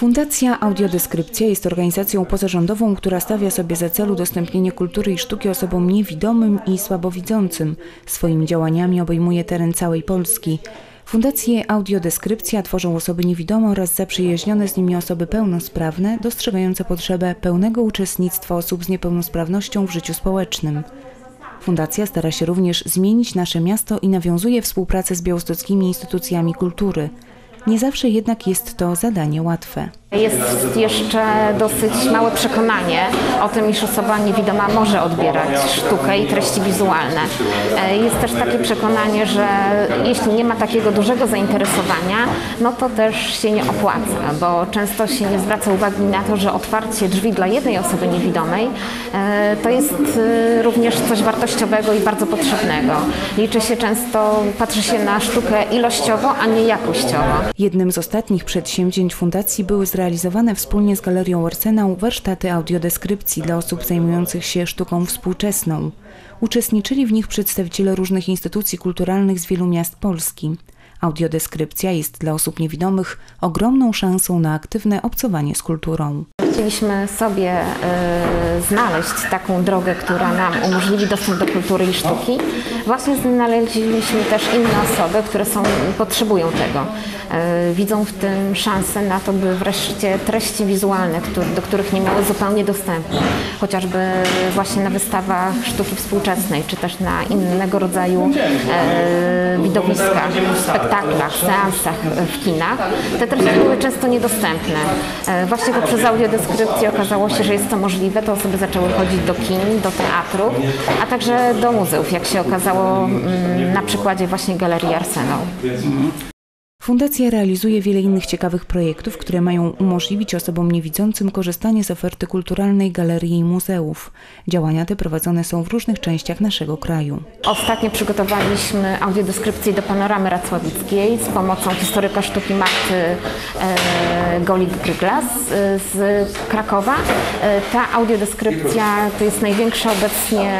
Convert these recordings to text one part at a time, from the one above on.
Fundacja Audiodeskrypcja jest organizacją pozarządową, która stawia sobie za cel udostępnienie kultury i sztuki osobom niewidomym i słabowidzącym. Swoimi działaniami obejmuje teren całej Polski. Fundację Audiodeskrypcja tworzą osoby niewidome oraz zaprzyjaźnione z nimi osoby pełnosprawne, dostrzegające potrzebę pełnego uczestnictwa osób z niepełnosprawnością w życiu społecznym. Fundacja stara się również zmienić nasze miasto i nawiązuje współpracę z białostockimi instytucjami kultury. Nie zawsze jednak jest to zadanie łatwe. Jest jeszcze dosyć małe przekonanie o tym, iż osoba niewidoma może odbierać sztukę i treści wizualne. E, Jest też takie przekonanie, że jeśli nie ma takiego dużego zainteresowania, no to też się nie opłaca, bo często się nie zwraca uwagi na to, że otwarcie drzwi dla jednej osoby niewidomej e, to jest e, również coś wartościowego i bardzo potrzebnego. Liczy się często, patrzy się na sztukę ilościowo, a nie jakościowo. Jednym z ostatnich przedsięwzięć fundacji były zrealizowane wspólnie z Galerią Arsenał warsztaty audiodeskrypcji dla osób zajmujących się sztuką współczesną. Uczestniczyli w nich przedstawiciele różnych instytucji kulturalnych z wielu miast Polski. Audiodeskrypcja jest dla osób niewidomych ogromną szansą na aktywne obcowanie z kulturą. Chcieliśmy sobie e, znaleźć taką drogę, która nam umożliwi dostęp do kultury i sztuki. Właśnie znaleźliśmy też inne osoby, które są, potrzebują tego. E, widzą w tym szansę na to, by wreszcie treści wizualne, do których nie miały zupełnie dostępu, chociażby właśnie na wystawach sztuki współczesnej, czy też na innego rodzaju e, widowiskach, spektaklach, seansach w kinach, te treści były często niedostępne. Właśnie poprzez audiodeskrypcję okazało się, że jest to możliwe, to osoby zaczęły chodzić do kin, do teatru, a także do muzeów, jak się okazało mm, na przykładzie właśnie Galerii Arsenał. Fundacja realizuje wiele innych ciekawych projektów, które mają umożliwić osobom niewidzącym korzystanie z oferty kulturalnej galerii i muzeów. Działania te prowadzone są w różnych częściach naszego kraju. Ostatnio przygotowaliśmy audiodeskrypcję do panoramy racławickiej z pomocą historyka sztuki Marty e, Golik-Gryglas e, z Krakowa. E, ta audiodeskrypcja to jest największa obecnie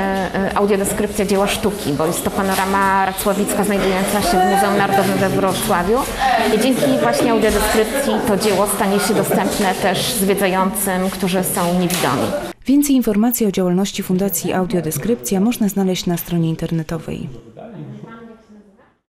audiodeskrypcja dzieła sztuki, bo jest to panorama racławicka znajdująca się w Muzeum Narodowym we Wrocławiu. Dzięki właśnie audiodeskrypcji to dzieło stanie się dostępne też zwiedzającym, którzy są niewidomi. Więcej informacji o działalności Fundacji Audiodeskrypcja można znaleźć na stronie internetowej.